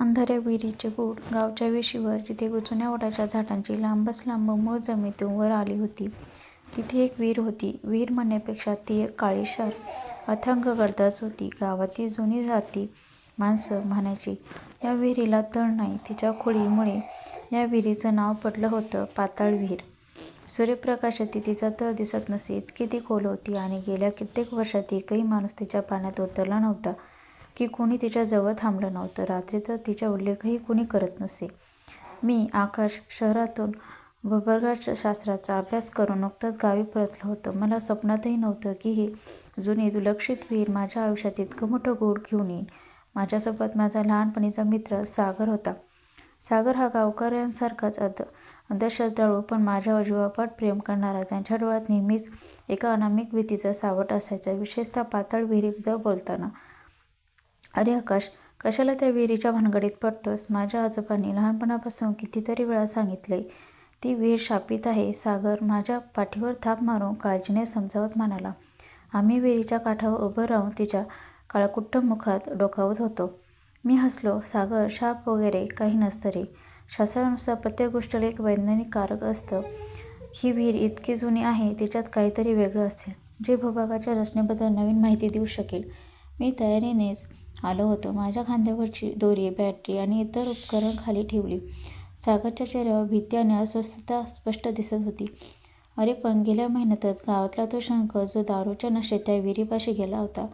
अंधाऱ्या विहिरीचे गूढ गावच्या वेशीवर जिथे जुन्या वडाच्या झाडांची लांबच लांब मूळ जमिनीतून वर आली होती तिथे एक विहीर होती. विहीर म्हणण्यापेक्षा ती एक काळीशार अथांग गर्दाच होती. गावातील जुनी जाती माणसं म्हणायची या विहिरीला तळ नाही. तिच्या खोळीमुळे या विहिरीचं नाव पडलं होतं पाताळ विहीर. सूर्यप्रकाशात तिचा तळ दिसत नसे इतकी ती खोल होती आणि गेल्या कित्येक वर्षात एकही माणूस तिच्या पाण्यात उतरला नव्हता की कुणी तिच्याजवळ थांबलं नव्हतं. रात्री तर तिचा उल्लेखही कुणी करत नसे. मी, आकाश शहरातून भूगर्भशास्त्राचा अभ्यास करून नुकतंच गावी परतलो होतं मला स्वप्नातही नव्हतं की ही जुनी दुर्लक्षित विहीर माझ्या आयुष्यात इतकं मोठं घेऊन येईल. माझ्यासोबत माझा लहानपणीचा मित्र सागर होता. सागर हा गावकऱ्यांसारखाच अंधश्रद्धाळू पण माझ्यावर जीवापाड प्रेम करणारा. त्यांच्या डोळ्यात नेहमीच एका अनामिक भीतीचं सावट असायचं. विशेषतः पातळ विहिरीबद्दल बोलताना. अरे आकाश, कशाला त्या विहिरीच्या भानगडीत पडतोस? माझ्या आजोबांनी लहानपणापासून कितीतरी वेळा सांगितले ती विहीर शापित आहे. सागर माझ्या पाठीवर थाप मारून काळजीने समजावत म्हणाला. आम्ही विहिरीच्या काठावर उभं राहून तिच्या काळकुट्ट मुखात डोकावत होतो. मी हसलो. सागर, शाप वगैरे काही नसतं रे. शास्त्रानुसार प्रत्येक गोष्टीला एक वैज्ञानिक कारक असतं. ही विहीर इतकी जुनी आहे तिच्यात काहीतरी वेगळं असेल, जे भूभागाच्या रचनेबद्दल नवीन माहिती देऊ शकेल. मी तयारीनेच आलो होतो. माझ्या खांद्यावरची दोरी, बॅटरी आणि इतर उपकरण खाली ठेवली. सागरच्या चेहऱ्यावर भीती आणि अस्वस्थता स्पष्ट दिसत होती. अरे पण गेल्या महिन्यातच गावातला तो शंकर जो दारूच्या नशेत त्या विहिरीपाशी गेला होता,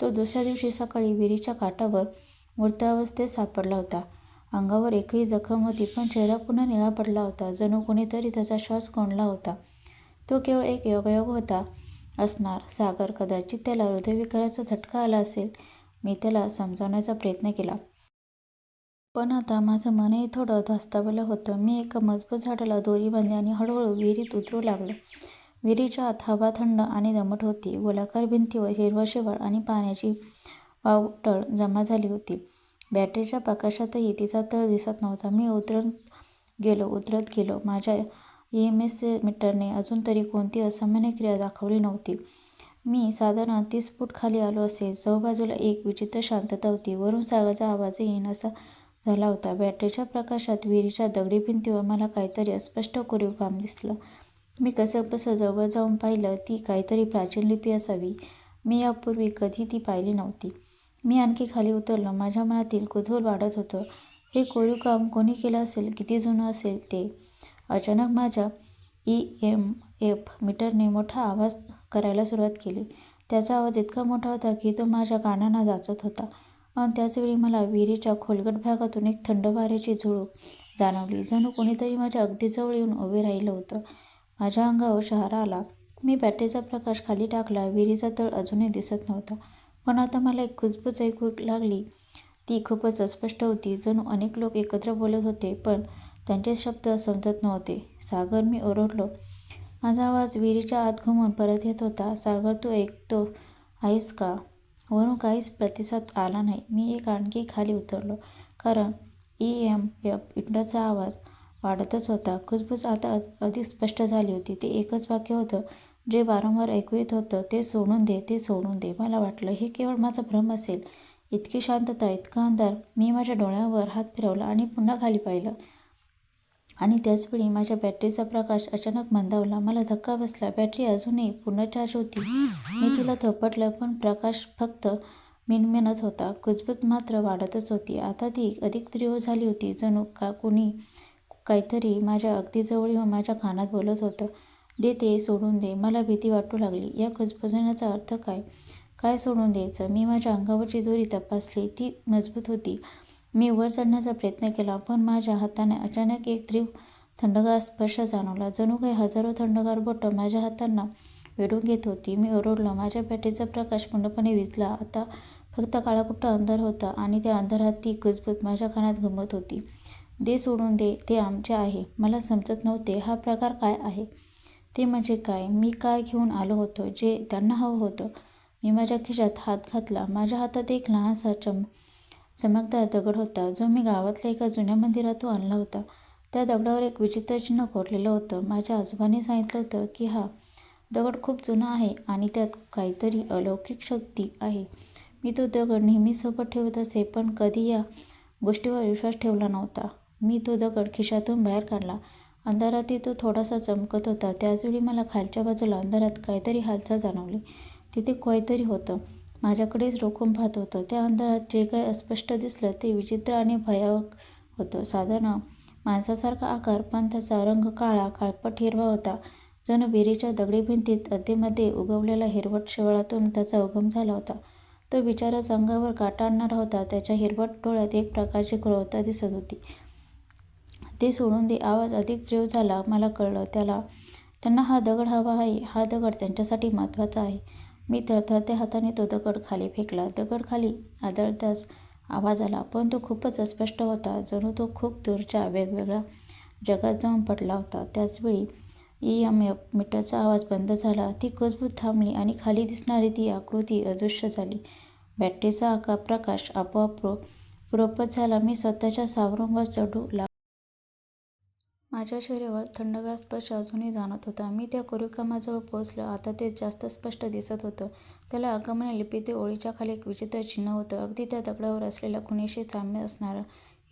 तो दुसऱ्या दिवशी सकाळी विहिरीच्या काठावर मृतावस्थेत सापडला होता. अंगावर एकही जखम होती पण चेहरा पुन्हा निळा पडला होता. जणू कुणीतरी त्याचा श्वास कोंडला होता. तो केवळ एक योगायोग होता असणार. सागर, कदाचित त्याला हृदयविकाराचा झटका आला असेल. मी त्याला समजावण्याचा प्रयत्न केला. पण आता माझं मनही थोडं धास्तावलं होतं. मी एका मजबूत झाडाला दोरी बांधली आणि हळूहळू विहिरीत उतरू लागलो. विहिरीच्या आत हवा थंड आणि दमट होती. गोलाकार भिंतीवर हिरवळ शेवाळ आणि पाण्याची पावटळ जमा झाली होती. बॅटरीच्या प्रकाशातही तिचा तळ दिसत नव्हता. मी उतरत गेलो, उतरत गेलो. माझ्या एम एस मीटरने अजून तरी कोणती असामान्य क्रिया दाखवली नव्हती. मी साधारण तीस फूट खाली आलो असेल. चहूबाजूला एक विचित्र शांतता होती. वरून सागाचा आवाजही येईनासा झाला होता. बॅटरीच्या प्रकाशात विहिरीच्या दगडी भिंतीवर मला काहीतरी अस्पष्ट कोरीव काम दिसलं. मी कसं जवळ जाऊन पाहिलं. ती काहीतरी प्राचीन लिपी असावी. मी यापूर्वी कधी ती पाहिली नव्हती. मी आणखी खाली उतरलो. माझ्या मनातील कुतूहल वाढत होतं. हे कोरीव काम कोणी केलं असेल? किती जुनं असेल ते? अचानक माझ्या ई एम एफ मीटरने मोठा आवाज करायला सुरुवात केली. त्याचा आवाज इतका मोठा होता की तो माझ्या कानांना जाचत होता. आणि त्याचवेळी मला विहिरीच्या खोलगट भागातून एक थंड वाऱ्याची झुळूक जाणवली. जणू कोणीतरी माझ्या अगदी जवळ येऊन उभे राहिलं होतं. माझ्या अंगावर शहारा आला. मी बॅटरीचा प्रकाश खाली टाकला. विहिरीचा तळ अजूनही दिसत नव्हता. पण आता मला एक कुजबूज ऐकू लागली. ती खूपच अस्पष्ट होती. जणू अनेक लोक एकत्र बोलत होते पण त्यांचे शब्द समजत नव्हते. सागर, मी ओरडलो. माझा आवाज विहिरीच्या आत घुमून परत येत होता. सागर, तू ऐकतो आहेस का? वरून काहीच प्रतिसाद आला नाही. मी एक आणखी खाली उतरलो. कारण ई एम एफ इंटरचा आवाज वाढतच होता. खुसबुस आता अधिक स्पष्ट झाली होती. ते एकच वाक्य होतं जे वारंवार ऐकू येत होतं, ते सोडून दे, ते सोडून दे. मला वाटलं, हे केवळ माझा भ्रम असेल. इतकी शांतता, इतका अंधार. मी माझ्या डोळ्यांवर हात फिरवला आणि पुन्हा खाली पाहिलं. आणि त्याचवेळी माझ्या बॅटरीचा प्रकाश अचानक मंदावला. मला धक्का बसला. बॅटरी अजूनही पूर्ण चार्ज होती. मी तिला थोपटलं पण प्रकाश फक्त मिनमिनत होता. कुजबूज मात्र वाढतच होती. आता ती अधिक तीव्र झाली होती. जणू का कुणी काहीतरी माझ्या अगदी जवळ येऊन माझ्या कानात बोलत होतं. दे ते सोडून दे. मला भीती वाटू लागली. या कुजबुजण्याचा अर्थ काय? काय सोडून द्यायचं? मी माझ्या अंगावरची दोरी तपासली. ती मजबूत होती. मी वर चढण्याचा प्रयत्न केला पण माझ्या हाताने अचानक एक तीव्र थंडगार स्पर्श जाणवला. जणू काही हजारो थंडगार बोटं माझ्या हातांना वेढून घेत होती. मी ओरडलो. माझ्या बॅटरीचा प्रकाश पूर्णपणे विजला आता फक्त काळाकुट्ट अंधार होता आणि त्या अंधारात ती कुजबूज माझ्या कानात घुमत होती. दे सोडून दे. ते आमचे आहे. मला समजत नव्हते. हा प्रकार काय आहे? ते म्हणजे काय? मी काय घेऊन आलो होतो जे त्यांना हवं होतं? मी माझ्या खिशात हात घातला. माझ्या हातात एक लहानसा चम चमकदार दगड होता, जो मी गावातल्या एका जुन्या मंदिरातून आणला होता. त्या दगडावर एक विचित्र चिन्ह कोरलेलं होतं. माझ्या आजोबांनी सांगितलं होतं की हा दगड खूप जुना आहे आणि त्यात काहीतरी अलौकिक शक्ती आहे. मी तो दगड नेहमी सोबत ठेवत असे पण कधी या गोष्टीवर विश्वास ठेवला नव्हता मी तो दगड खिशातून बाहेर काढला अंधारातही तो थोडासा चमकत होता त्याचवेळी मला खालच्या बाजूला अंधारात काहीतरी हालचाल जाणवली तिथे काहीतरी होतं माझ्याकडेच रोखून पाहत होतं. त्या अंधारात जे काही अस्पष्ट दिसलं ते विचित्र आणि भयावक होतं. साधारण माणसासारखा आकार पण त्याचा रंग काळा काळपट हिरवा होता. जणू विहिरीच्या दगडी भिंतीत अधेमध्ये उगवलेल्या हिरवट शेवाळातून त्याचा उगम झाला होता. तो बिचाराच अंगावर काटा आणणारा होता. त्याच्या हिरवट डोळ्यात एक प्रकारची क्रूरता दिसत होती. ते सोडून दे आवाज अधिक तीव्र झाला. मला कळलं त्याला त्यांना हा दगड हवा आहे. हा दगड त्यांच्यासाठी महत्त्वाचा आहे. मी थरथरत्या हाताने तो दगड खाली फेकला. दगड खाली आदळताच आवाज आला पण तो खूपच अस्पष्ट होता. जणू तो खूप दूरच्या वेगवेगळ्या जगात जाऊन पडला होता. त्याचवेळी ई एम एफ मीटरचा आवाज बंद झाला. ती कुजबूज थांबली आणि खाली दिसणारी ती आकृती अदृश्य झाली. बॅटरीचा आकार प्रकाश आपोआप प्रो पुरोपत झाला. मी स्वतःच्या सावरूनवर चढू लाग माझ्या शरीरावर थंडगार स्पर्श अजूनही जाणत होता. मी त्या कोरीवकामाजवळ पोहोचलो. आता ते जास्त स्पष्ट दिसत होतं. त्याला आगमन लिपीत ओळीच्या खाली एक विचित्र चिन्ह होतं. अगदी त्या दगडावर असलेल्या खुणेशी साम्य असणारं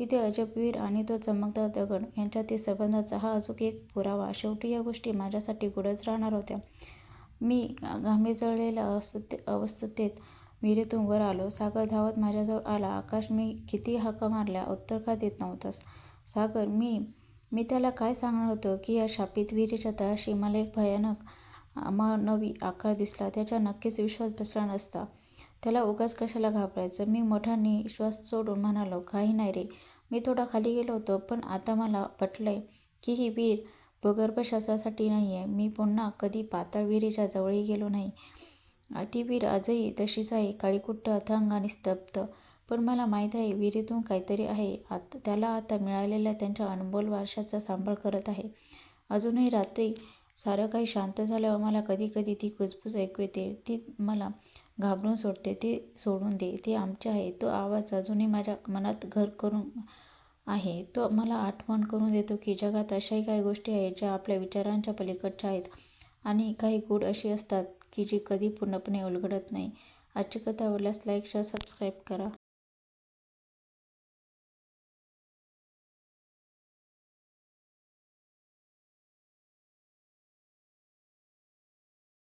इथे अजबवीर आणि तो चमकदार दगड यांच्यातील संबंधाचा हा अजून एक पुरावा. शेवटी या गोष्टी माझ्यासाठी गुढच राहणार होत्या. मी घामे जळलेल्या अवस्थे अवस्थेत विहिरीतून वर आलो. सागर धावत माझ्याजवळ आला. आकाश मी किती हाका मारल्या उत्तर का देत नव्हतास सागर मी मी त्याला काय सांगणार होतो की या शापित विहिरीच्या तळाशी मला एक भयानक अमानवी आकार दिसला. त्याच्या नक्कीच विश्वास बसला नसता. त्याला उगाच कशाला घाबरायचं? मी मोठ्याने श्वास सोडून म्हणालो काही नाही रे. मी थोडा खाली गेलो होतो पण आता मला पटलंय की ही विहीर भूगर्भशास्त्रासाठी नाही आहे मी पुन्हा कधी पातळ विहिरीच्या जवळही गेलो नाही. ती विहीर आजही तशीच आहे. काळीकुट्ट अथांग आणि स्तब्ध. पण मला माहीत आहे विहिरीतून काहीतरी आहे. आत त्याला आता मिळालेल्या त्यांच्या अनमोल वारशाचा सांभाळ करत आहे. अजूनही रात्री सारं काही शांत झाल्यावर मला कधी कधी ती कुजबूज ऐकू येते. ती मला घाबरून सोडते ते सोडून दे. ते आमचे आहे. तो आवाज अजूनही माझ्या मनात घर करून आहे. तो मला आठवण करून देतो की जगात अशाही काही गोष्टी आहेत ज्या आपल्या विचारांच्या पलीकडच्या आहेत आणि काही गूढ अशी असतात की जी कधी पूर्णपणे उलगडत नाही. आजची कथा आवडल्यास लाईक शेअर सबस्क्राईब करा.